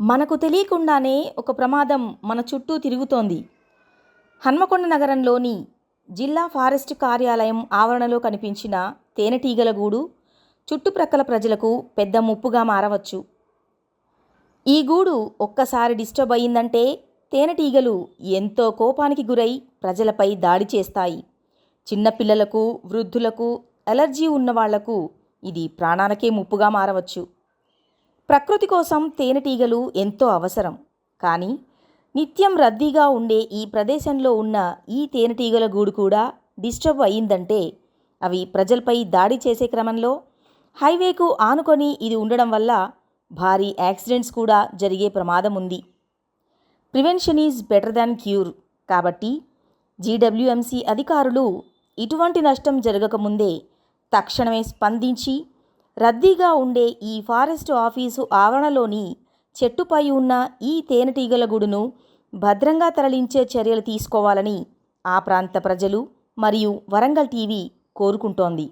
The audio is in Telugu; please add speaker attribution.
Speaker 1: మనకు తెలియకుండానే ఒక ప్రమాదం మన చుట్టూ తిరుగుతోంది. హన్మకొండ నగరంలోని జిల్లా ఫారెస్ట్ కార్యాలయం ఆవరణలో కనిపించిన తేనెటీగల గూడు చుట్టుప్రక్కల ప్రజలకు పెద్ద ముప్పుగా మారవచ్చు. ఈ గూడు ఒక్కసారి డిస్టర్బ్ అయ్యిందంటే తేనెటీగలు ఎంతో కోపానికి గురై ప్రజలపై దాడి చేస్తాయి. చిన్నపిల్లలకు వృద్ధులకు అలర్జీ ఉన్నవాళ్ళకు ఇది ప్రాణాలకే ముప్పుగా మారవచ్చు. ప్రకృతి కోసం తేనెటీగలు ఎంతో అవసరం. కానీ నిత్యం రద్దీగా ఉండే ఈ ప్రదేశంలో ఉన్న ఈ తేనెటీగల గూడు కూడా డిస్టర్బ్ అయ్యిందంటే అవి ప్రజలపై దాడి చేసే క్రమంలో హైవేకు ఆనుకొని ఇది ఉండడం వల్ల భారీ యాక్సిడెంట్స్ కూడా జరిగే ప్రమాదం ఉంది. Prevention is better than cure. కాబట్టి జీడబ్ల్యూఎంసీ అధికారులు ఇటువంటి నష్టం జరగకముందే తక్షణమే స్పందించి రద్దీగా ఉండే ఈ ఫారెస్ట్ ఆఫీసు ఆవరణలోని చెట్టుపై ఉన్న ఈ తేనెటీగల గూడును భద్రంగా తరలించే చర్యలు తీసుకోవాలని ఆ ప్రాంత ప్రజలు మరియు వరంగల్ టీవీ కోరుకుంటోంది.